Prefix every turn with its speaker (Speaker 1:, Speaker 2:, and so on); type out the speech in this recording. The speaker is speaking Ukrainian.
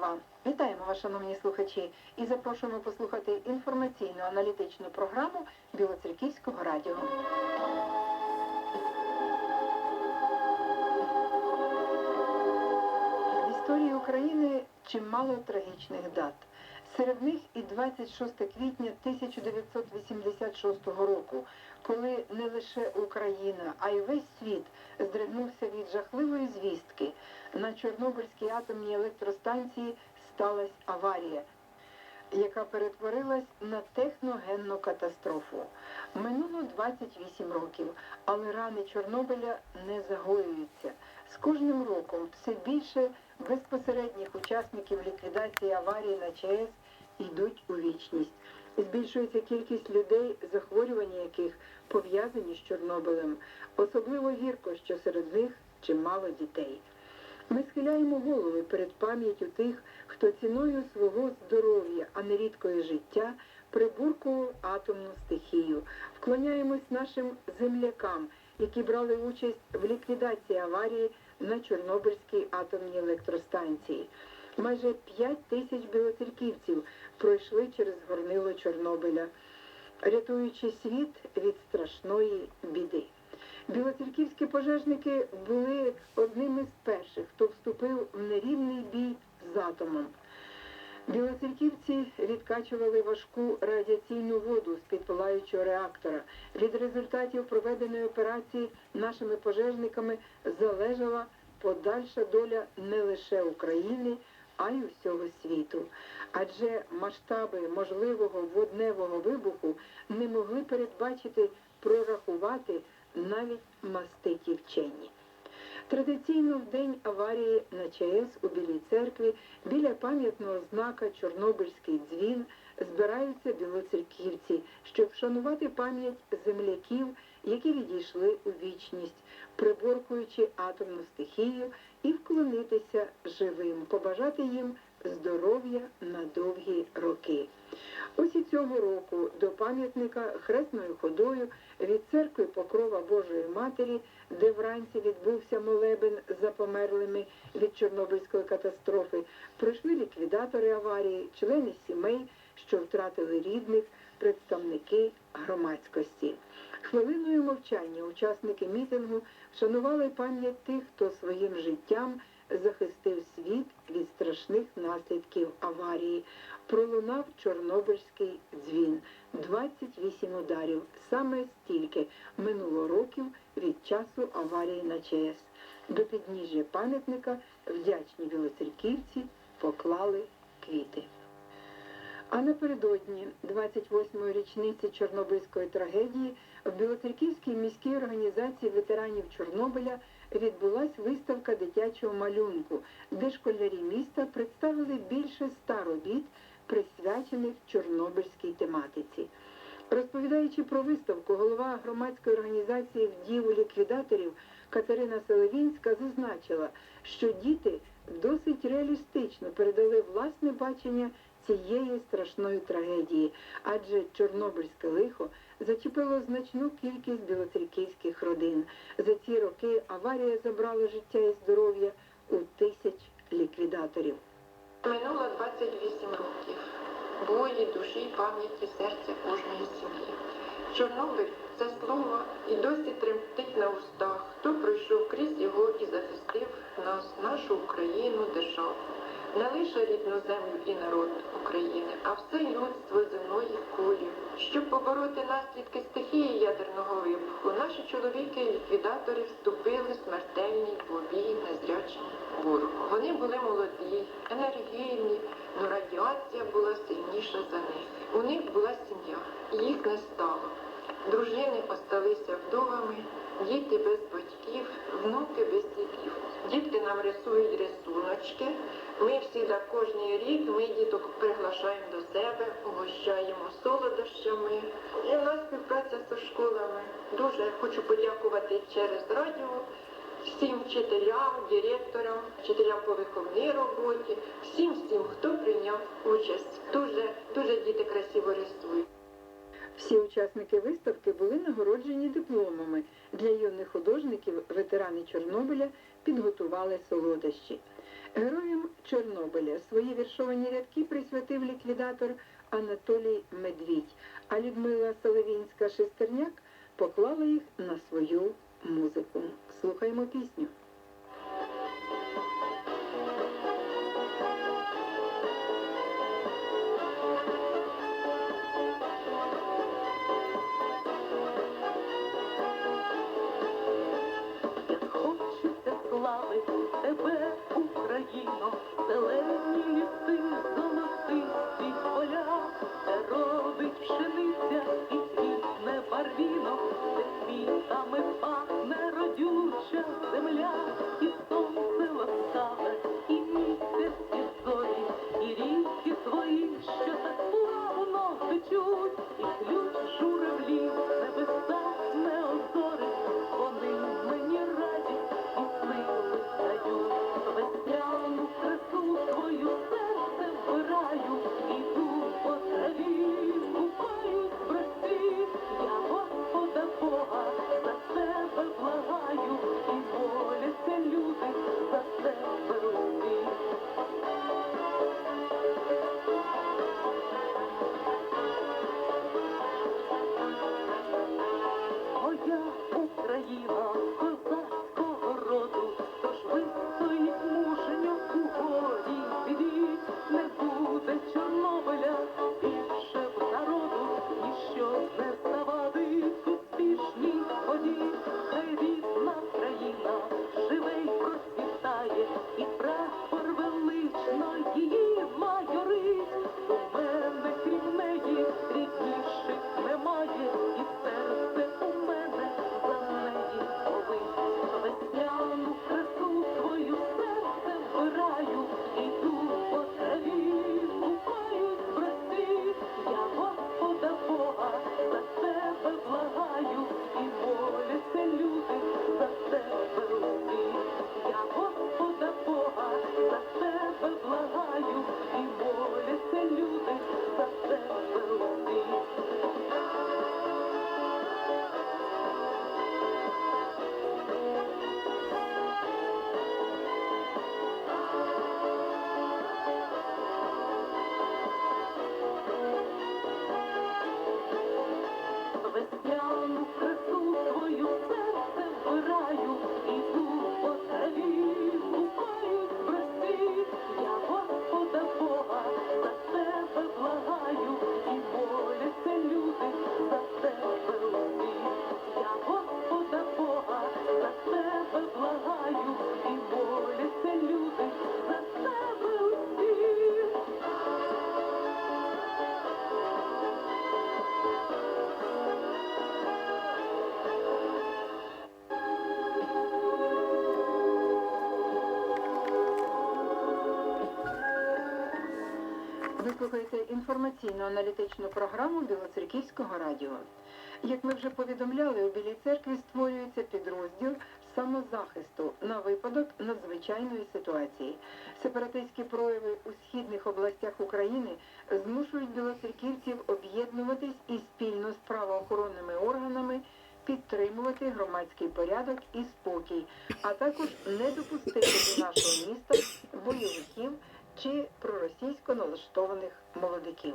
Speaker 1: НА. Вітаємо вас, шановні слухачі, і запрошуємо послухати інформаційну аналітичну програму Білоцерківського радіо. В історії України чимало трагічних дат. Серед них і 26 квітня 1986 року, коли не лише Україна, а й весь світ здригнувся від жахливої звістки. На Чорнобильській атомній електростанції сталася аварія, яка перетворилась на техногенну катастрофу. Минуло 28 років, але рани Чорнобиля не загоюються. З кожним роком все більше безпосередніх учасників ліквідації аварії на ЧАЕС йдуть у вічність. Збільшується кількість людей, захворювання яких пов'язані з Чорнобилем. Особливо гірко, що серед них чимало дітей. Ми схиляємо голови перед пам'яттю тих, хто ціною свого здоров'я, а не рідкої життя, прибуркував атомну стихію. Вклоняємось нашим землякам, які брали участь в ліквідації аварії на Чорнобильській атомній електростанції. Майже 5 тисяч білоцерківців пройшли через горнило Чорнобиля, рятуючи світ від страшної біди. Білоцерківські пожежники були одними з перших, хто вступив в нерівний бій з атомом. Білоцерківці відкачували важку радіаційну воду з під палаючого реактора. Від результатів проведеної операції нашими пожежниками залежала подальша доля не лише України, а й усього світу. Адже масштаби можливого водневого вибуху не могли передбачити, прорахувати навіть маститі вчені. Традиційно в день аварії на ЧАЕС у Білій церкві біля пам'ятного знака Чорнобильський дзвін збираються білоцерківці, щоб вшанувати пам'ять земляків, які відійшли у вічність, приборкуючи атомну стихію і вклонитися живим, побажати їм здоров'я на довгі роки. Ось і цього року до пам'ятника хресною ходою від церкви Покрова Божої Матері, де вранці відбувся молебен за померлими від Чорнобильської катастрофи, прийшли ліквідатори аварії, члени сімей, що втратили рідних, представники громадськості. Хвилиною мовчання учасники мітингу вшанували пам'ять тих, хто своїм життям захистив світ від страшних наслідків аварії. Пролунав Чорнобильський дзвін. 28 ударів. Саме стільки минуло років від часу аварії на ЧАЕС. До підніжжя пам'ятника вдячні білоцерківці поклали квіти. А напередодні 28-ї річниці Чорнобильської трагедії в Білоцерківській міській організації ветеранів Чорнобиля відбулась виставка дитячого малюнку, де школярі міста представили більше ста робіт, присвячених Чорнобильській тематиці. Розповідаючи про виставку, голова громадської організації вдіву ліквідаторів Катерина Селевінська зазначила, що діти досить реалістично передали власне бачення цієї страшної трагедії, адже Чорнобильське лихо зачепило значну кількість білоцерківських родин. За ці роки аварія забрала життя і здоров'я у тисяч ліквідаторів.
Speaker 2: Минуло 28 років бої, душі, пам'яті, серця кожної сім'ї. Чорнобиль це слово і досі тремтить на устах, хто пройшов крізь його і захистив нас, нашу Україну, державу. Не лише рідну землю і народ України, а все людство земної кулі. Щоб побороти наслідки стихії ядерного вибуху, наші чоловіки-ліквідатори вступили в смертельний побій незрячим ворогу. Вони були молоді, енергійні, але радіація була сильніша за них. У них була сім'я, їх не стало. Дружини осталися вдовами, діти без батьків, внуки без дітів. Дітки нам рисують рисуночки. Ми всі за кожний рік ми діток приглашаємо до себе, угощаємо солодощами. І в нас співпраця з школами. Дуже хочу подякувати через радіо всім вчителям, директорам, вчителям по виховній роботі, всім всім, хто прийняв участь. Дуже дуже діти красиво рисують.
Speaker 1: Всі учасники виставки були нагороджені дипломами. Для юних художників ветерани Чорнобиля підготували солодощі. Героям Чорнобиля свої віршовані рядки присвятив ліквідатор Анатолій Медвідь, а Людмила Соловінська Шестерняк поклала їх на свою музику. Слухаємо пісню.
Speaker 3: Чорнобиля більше в народу, ніщо не
Speaker 1: Ви слухаєте інформаційно-аналітичну програму Білоцерківського радіо. Як ми вже повідомляли, у Білій церкві створюється підрозділ самозахисту на випадок надзвичайної ситуації. Сепаратистські прояви у східних областях України змушують білоцерківців об'єднуватись і спільно з правоохоронними органами підтримувати громадський порядок і спокій, а також не допустити до нашого міста бойовиків чи проросійсько налаштованих молодиків.